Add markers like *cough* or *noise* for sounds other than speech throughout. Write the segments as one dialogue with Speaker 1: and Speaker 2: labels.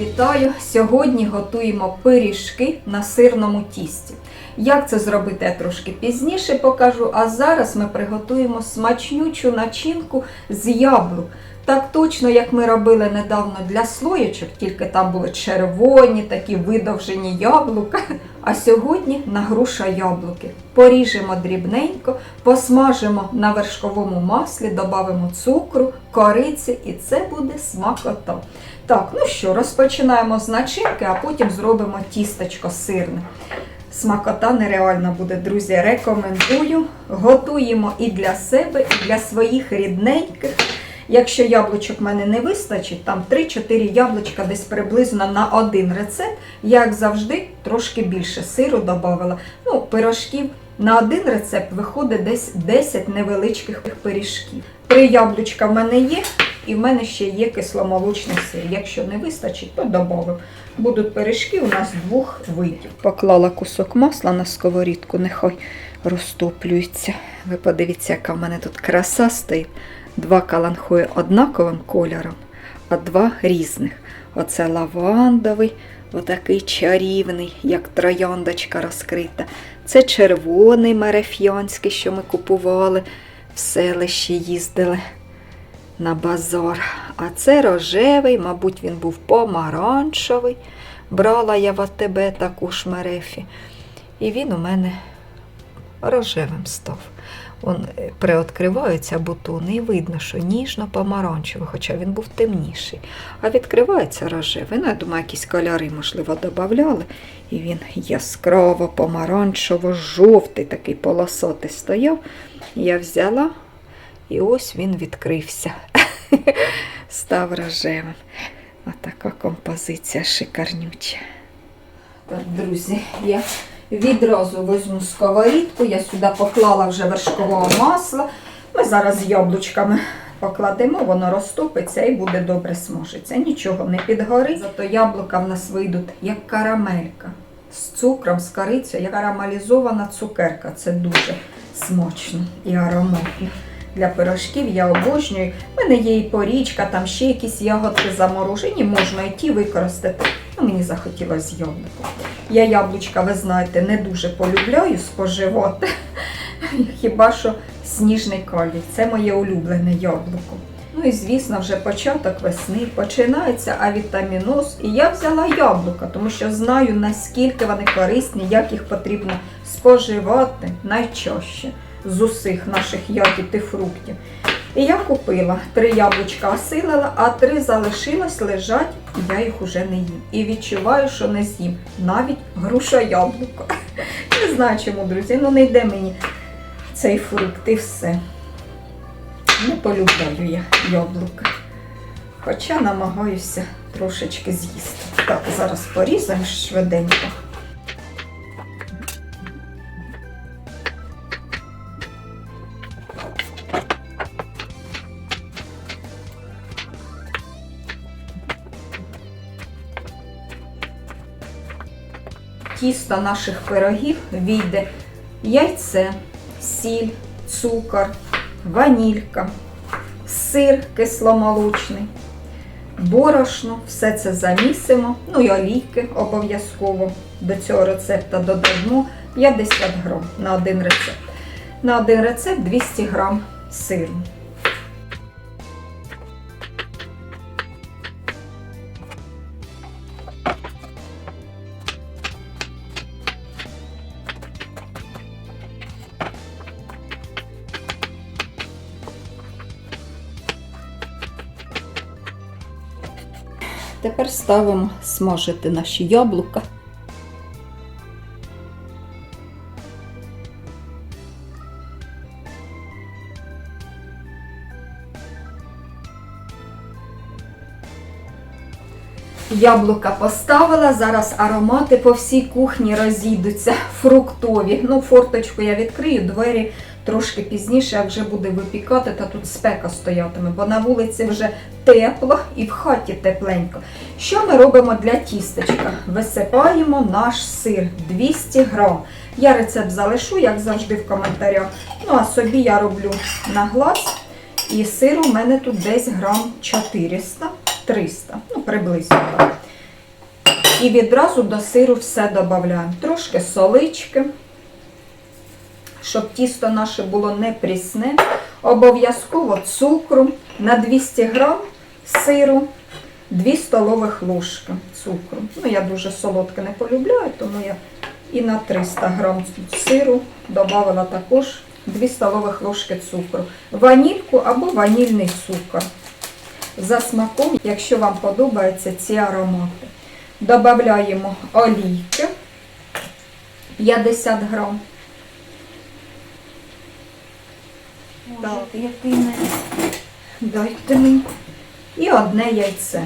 Speaker 1: Вітаю! Сьогодні готуємо пиріжки на сирному тісті. Як це зробити, я трошки пізніше покажу. А зараз ми приготуємо смачнючу начинку з яблук. Так точно, як ми робили недавно для слоєчок, тільки там були червоні, такі видовжені яблука. А сьогодні на груша яблуки. Поріжемо дрібненько, посмажимо на вершковому маслі, додамо цукру, кориці, і це буде смакота. Так, ну що, розпочинаємо з начинки, а потім зробимо тістечко сирне. Смакота нереальна буде, друзі. Рекомендую. Готуємо і для себе, і для своїх рідненьких. Якщо яблучок в мене не вистачить, там 3-4 яблучка десь приблизно на один рецепт, я, як завжди, трошки більше сиру додавала. Ну, пирожків на один рецепт виходить десь 10 невеличких пиріжків. Три яблучка в мене є, і в мене ще є кисломолочний сир. Якщо не вистачить, то додав. Будуть пиріжки у нас двох видів. Поклала кусок масла на сковорідку, нехай розтоплюється. Ви подивіться, яка в мене тут краса стоїть. Два каланхої однаковим кольором, а два різних. Оце лавандовий, отакий чарівний, як трояндочка розкрита. Це червоний мерефіанський, що ми купували, в селищі їздили на базар. А це рожевий, мабуть, він був помаранчевий. Брала я в АТБ таку ж мерефі. І він у мене рожевим став. Он е, приоткриваються бутони і видно, що ніжно-помаранчевий, хоча він був темніший. А відкривається рожевий. Ну, я думаю, якісь кольори, можливо, додавали. І він яскраво, помаранчево, жовтий, такий полосотий стояв. Я взяла, і ось він відкрився. *laughs* Став рожевим. Отака композиція шикарнюча. Так, друзі, я відразу візьму сковорідку, я сюди поклала вже вершкового масла. Ми зараз з яблучками покладемо, воно розтопиться і буде добре смажитися. Нічого не підгорить, зато яблука в нас вийдуть як карамелька. З цукром, з корицею, як карамелізована цукерка. Це дуже смачно і ароматно. Для пирожків я обожнюю. У мене є і порічка, там ще якісь ягодки заморожені, можна і ті використати. Ну, мені захотілося з. Я яблучка, ви знаєте, не дуже полюбляю споживати. *laughs* Хіба що сніжний калій. Це моє улюблене яблуко. Ну і звісно, вже початок весни починається авітаміноз. І я взяла яблука, тому що знаю, наскільки вони корисні, як їх потрібно споживати найчаще з усіх наших ягід і фруктів. І я купила три яблучка осилила, а три залишилось лежать, я їх уже не їм. І відчуваю, що не з'їм. Навіть груша яблуко. *laughs* Не знаю чому, друзі, ну не йде мені цей фрукт і все. Не полюбляю я яблука. Хоча намагаюся трошечки з'їсти. Так, зараз порізаємо швиденько. Тісто наших пирогів війде яйце, сіль, цукор, ванілька, сир кисломолочний, борошно, все це замісимо, ну і олійки обов'язково до цього рецепта додамо 50 грам на один рецепт. На один рецепт 200 грам сиру. Тепер ставимо смажити наші яблука. Яблука поставила, зараз аромати по всій кухні розійдуться, фруктові. Ну, форточку я відкрию, двері трошки пізніше, як вже буде випікати, та тут спека стоятиме, бо на вулиці вже тепло і в хаті тепленько. Що ми робимо для тістечка? Висипаємо наш сир 200 грам. Я рецепт залишу, як завжди, в коментарях. Ну, а собі я роблю на глаз. І сиру в мене тут десь грам 400-300, ну приблизно. так. І відразу до сиру все додаємо. Трошки солички, щоб тісто наше було не прісне. Обов'язково цукру на 200 грам сиру, 2 столових ложки цукру. Ну, я дуже солодке не полюбляю, тому я і на 300 грам сиру додавала також 2 столових ложки цукру. Ванільку або ванільний цукор. За смаком, якщо вам подобаються ці аромати. Додаємо олійки 50 грам. Так.
Speaker 2: який не
Speaker 1: Дайте мені. І одне яйце.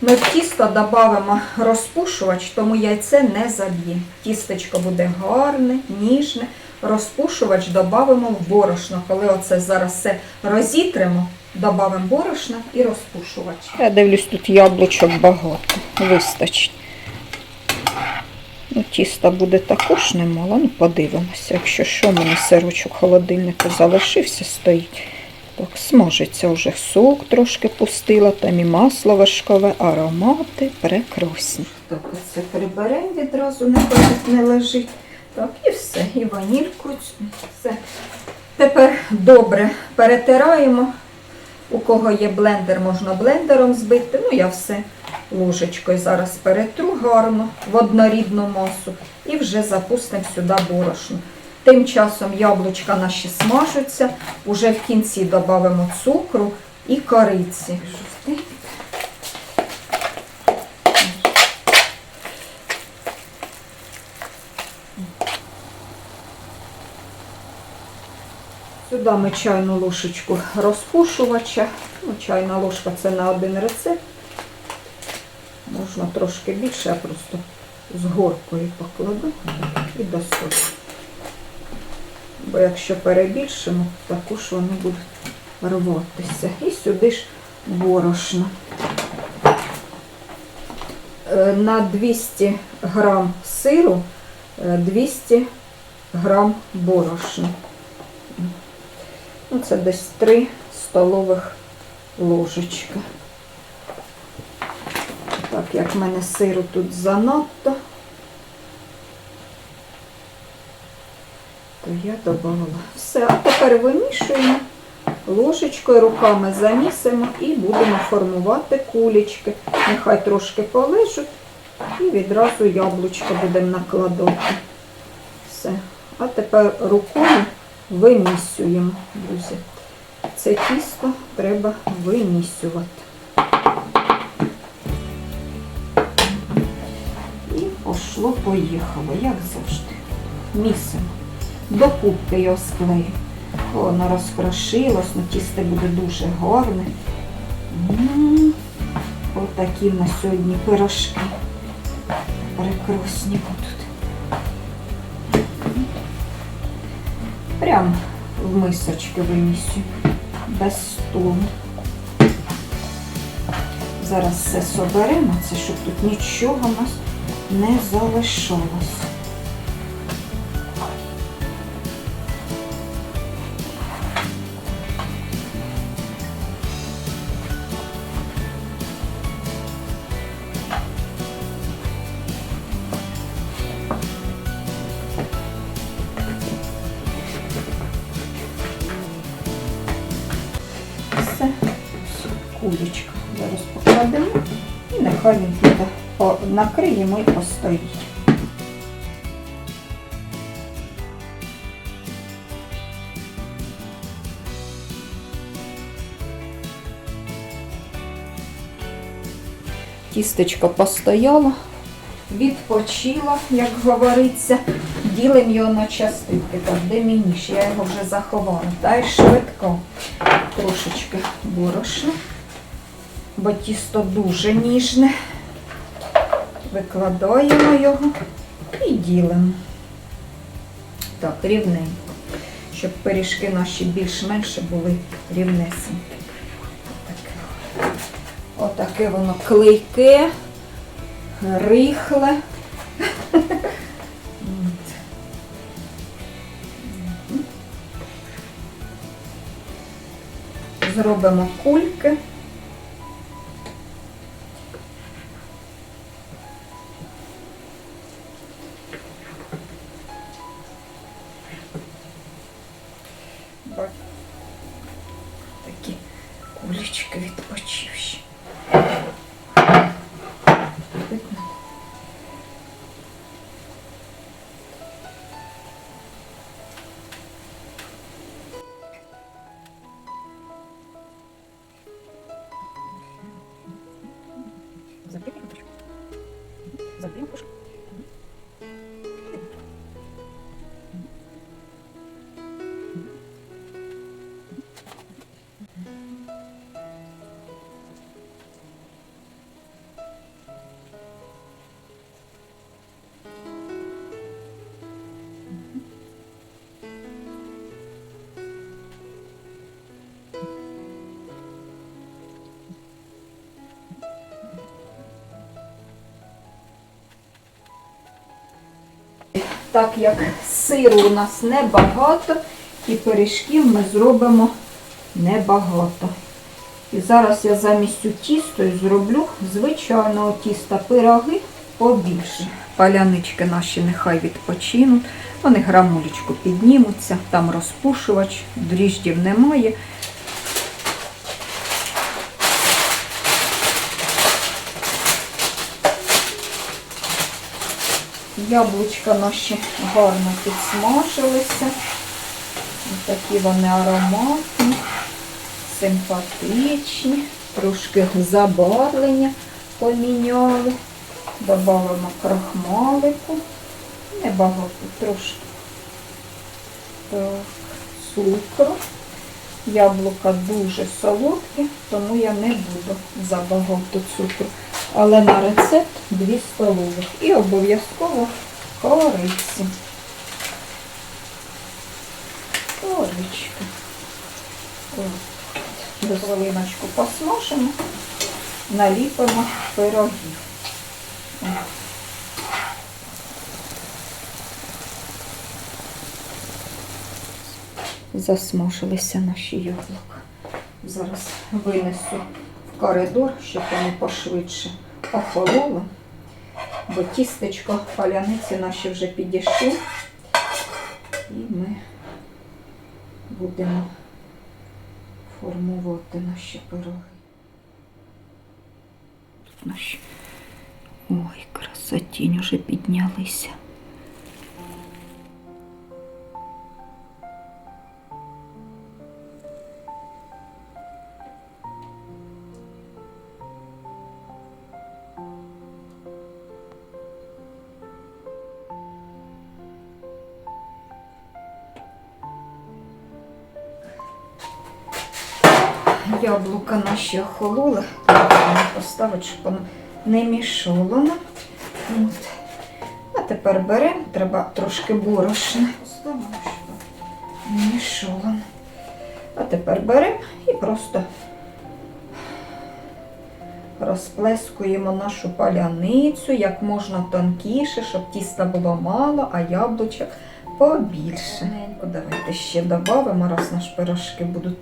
Speaker 1: Ми в тісто додамо розпушувач, тому яйце не заб'є. Тістечко буде гарне, ніжне. Розпушувач додамо в борошно. Коли оце зараз все розітримо, додамо борошна і розпушувач. Я дивлюсь, тут яблучок багато. Вистачить. Ну, тіста буде також немало, ну подивимося. Якщо що, у мене сирочок холодильнику залишився, стоїть. Так, смажиться вже сок трошки пустила, там і масло вершкове, аромати прекрасні. Так, оце приберемо відразу, не не лежить. Так, і все, і ванільку. Все. Тепер добре перетираємо. У кого є блендер, можна блендером збити. Ну, я все ложечкою зараз перетру гарно в однорідну масу і вже запустимо сюди борошно. Тим часом яблучка наші смажуться, уже в кінці додамо цукру і кориці. Сюди ми чайну ложечку розпушувача. Ну, чайна ложка це на один рецепт. Можна трошки більше, я просто з горкою покладу і до. Бо якщо перебільшимо, також вони будуть рватися. І сюди ж борошно. Е, На 200 грам сиру е, 200 грам борошна. Ну, це десь 3 столових ложечки. Так, як в мене сиру тут занадто, то я додала. Все, а тепер вимішуємо ложечкою, руками замісимо і будемо формувати кулечки. Нехай трошки полежуть і відразу яблучко будемо накладати. Все. А тепер рукою вимісюємо, друзі. Це тісто треба вимісювати. Пошло, поїхало, як завжди. Місимо. До кубки його склею. Воно розкрошилось, ну тісто буде дуже гарне. Отакі на сьогодні пирожки. Прекрасні будуть. Прям в мисочки вимісю. Без столу. Зараз все соберемо, це щоб тут нічого у нас не залишалось. Все, кулечка. Зараз покладемо і нехай він піде. Накриємо і постоїть. Тістечко постояло, відпочило, як говориться. Ділимо його на частинки. Так, де мій ніж? Я його вже заховала. Та й швидко. Трошечки борошна, бо тісто дуже ніжне. Викладаємо його і ділимо. Так, рівненько. Щоб пиріжки наші більш-менше були рівнесенькі. Отаке. Воно клейке, рихле. Зробимо кульки. Так як сиру у нас небагато, і пиріжків ми зробимо небагато. І зараз я замість у тісту зроблю звичайного тіста пироги побільше. Палянички наші нехай відпочинуть, вони грамулечку піднімуться, там розпушувач, дріждів немає. Яблучка наші гарно підсмажилися. Ось такі вони ароматні, симпатичні, трошки забарвлення поміняли. Добавимо крахмалику. Небагато трошки. Так, цукру. Яблука дуже солодкі, тому я не буду забагато цукру. Але на рецепт 2 столових. І обов'язково кориці. Коричка. До хвилиночку посмажимо, наліпимо пирогів. Засмажилися наші яблука. Зараз винесу в коридор, щоб вони пошвидше охололи, бо тістечко паляниці наші вже підійшли. І ми будемо формувати наші пироги. Ой, красотінь уже піднялися. Наші охололи. Поставити, щоб воно не мішало нам. От. А тепер беремо, треба трошки борошна. Поставимо, щоб не мішало. А тепер беремо і просто розплескуємо нашу паляницю як можна тонкіше, щоб тіста було мало, а яблучок побільше. Давайте ще додамо, раз наші пирожки будуть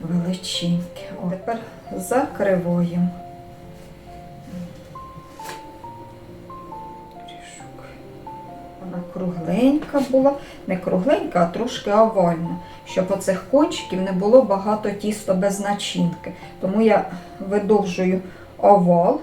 Speaker 1: величенькі. О, тепер закриваємо. Вона кругленька була, не кругленька, а трошки овальна, щоб оцих кончиків не було багато тіста без начинки. Тому я видовжую овал.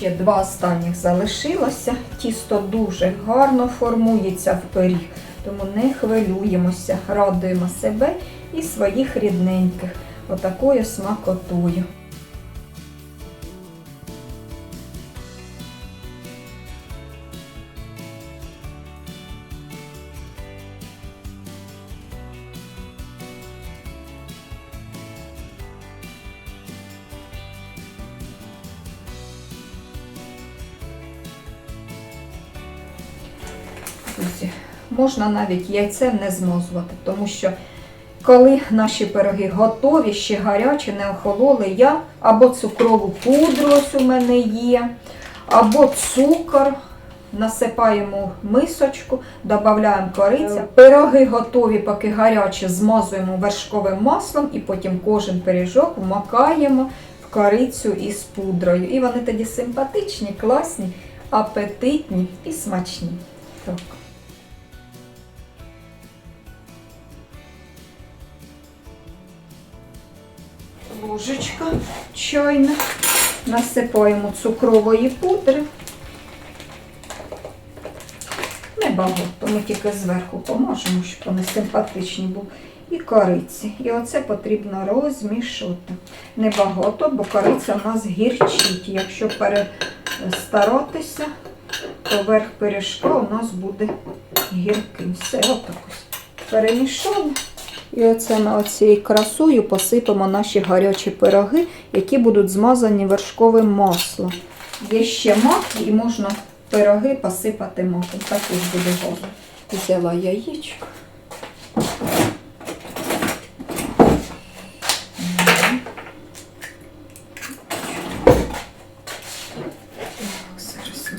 Speaker 1: Ще два останніх залишилося. Тісто дуже гарно формується в пиріг, тому не хвилюємося, радуємо себе і своїх рідненьких отакою смакотою. Друзі, можна навіть яйцем не змазувати, тому що коли наші пироги готові, ще гарячі, не охололи, я або цукрову пудру ось у мене є, або цукор. Насипаємо мисочку, додаємо кориця. Пироги готові, поки гарячі, змазуємо вершковим маслом і потім кожен пиріжок вмакаємо в корицю із пудрою. І вони тоді симпатичні, класні, апетитні і смачні. Так. Ложечка чайна. Насипаємо цукрової пудри. Небагато, ми тільки зверху поможемо, щоб вони симпатичні були. І кориці. І оце потрібно розмішати. Небагато, бо кориця в нас гірчить. Якщо перестаратися, то верх пиріжка у нас буде гірким. Все, отак ось перемішали. І оце ми оцією красою посипемо наші гарячі пироги, які будуть змазані вершковим маслом. Є ще мак і можна пироги посипати маком. Також буде гарно. Взяла яєчко. Так, зараз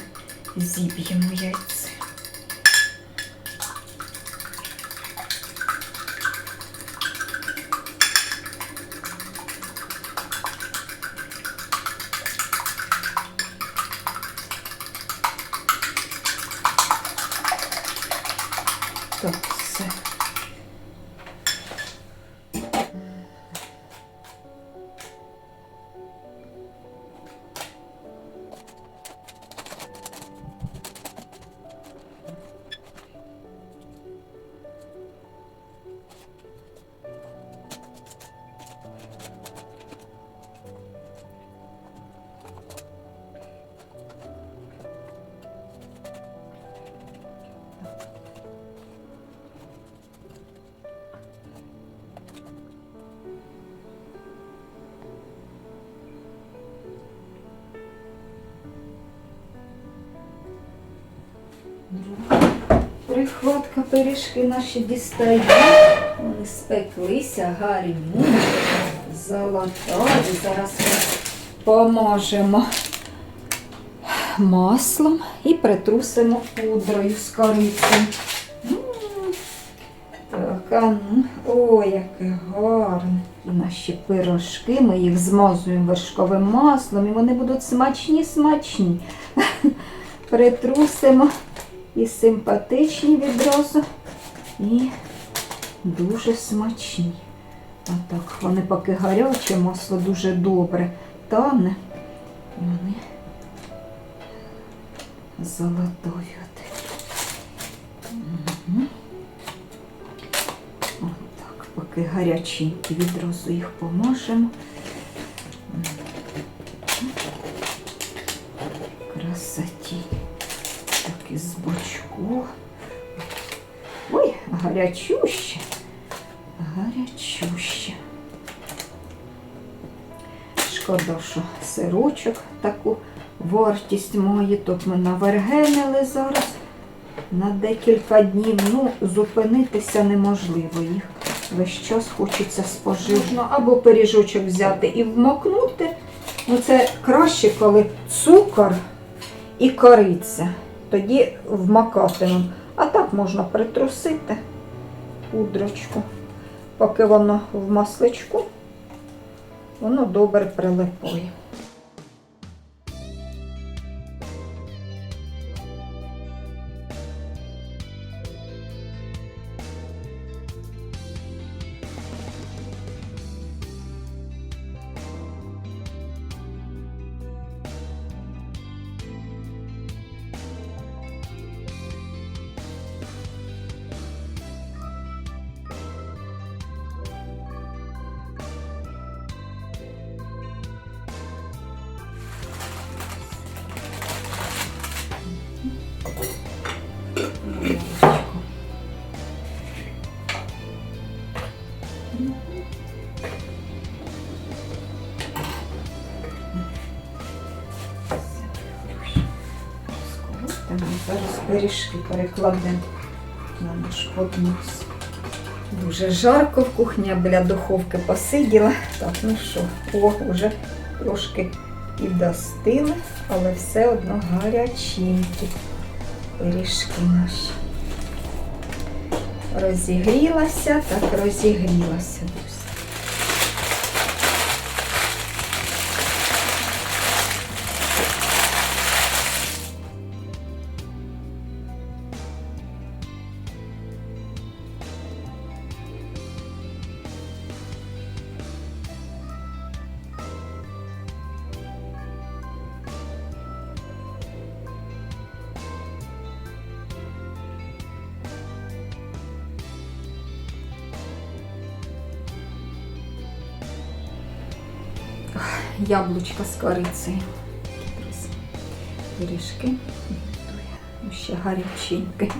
Speaker 1: зіб'ємо яйце. Прихватка пиріжки наші дістають. Вони спеклися, гарні, золотаві. Зараз ми поможемо маслом і притрусимо пудрою з корицею. Так, а ну, ой, яке гарне. І наші пирожки, ми їх змазуємо вершковим маслом, і вони будуть смачні-смачні. Притрусимо і симпатичні відразу, і дуже смачні. А так, вони поки гаряче, масло дуже добре тане. І вони золотові. Угу. Отак, поки гаряченькі, відразу їх поможемо. Гарячуще. Гарячуще. Шкода, що сирочок таку вартість має. Тут ми навергенили зараз на декілька днів. Ну, зупинитися неможливо їх. Весь час хочеться споживно. Або пиріжочок взяти і вмокнути. Ну, це краще, коли цукор і кориця. Тоді вмакатимемо. А так можна притрусити пудрочку. Поки воно в масличку, воно добре прилипає. Пиріжки перекладемо на наш поднос. Дуже жарко в кухні, я біля духовки посиділа. Так, ну що, о, вже трошки і достили, але все одно гаряченькі пиріжки наші. Розігрілася, так розігрілася. Яблучка з корицею. Пиріжки. Ще гаряченькі.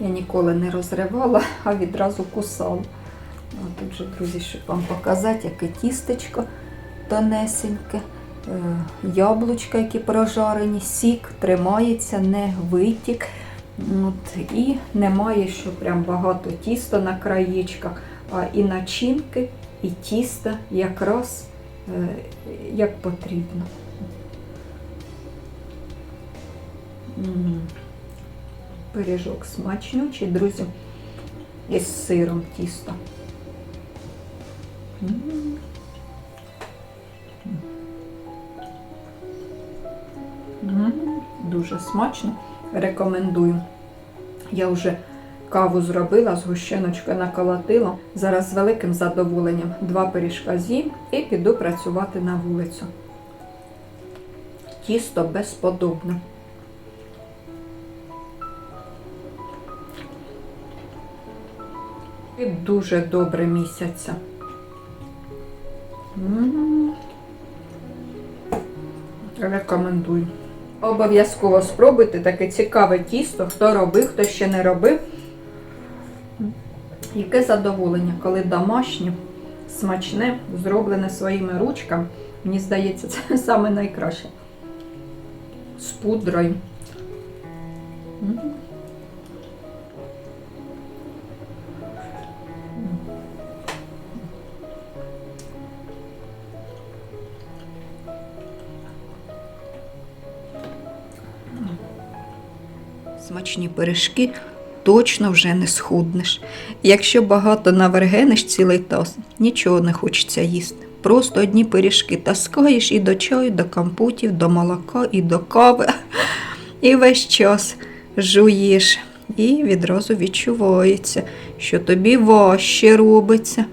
Speaker 1: Я ніколи не розривала, а відразу кусала. Тут же, друзі, щоб вам показати, яке тістечко тонесеньке, е, яблучка, які прожарені, сік тримається, не витік. От, і немає, що прям багато тіста на краєчках, і начинки, і тіста якраз е, як потрібно. Пиріжок смачнючий, друзі, із сиром тісто. Дуже смачно. Рекомендую. Я вже каву зробила, згущеночкою наколотила. Зараз з великим задоволенням два пиріжка з'їм і піду працювати на вулицю. Тісто безподобне. І дуже добре місяця. Рекомендую. Обов'язково спробуйте таке цікаве тісто, хто робив, хто ще не робив. Яке задоволення, коли домашнє, смачне, зроблене своїми ручками. Мені здається, це *laughs* саме найкраще. З пудрою. Смачні пиріжки точно вже не схуднеш. Якщо багато навергенеш цілий таз, нічого не хочеться їсти. Просто одні пиріжки таскаєш і до чаю, до компотів, до молока, і до кави. І весь час жуєш. І відразу відчувається, що тобі важче робиться.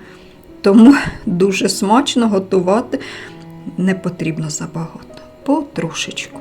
Speaker 1: Тому дуже смачно готувати не потрібно забагато. Потрошечку.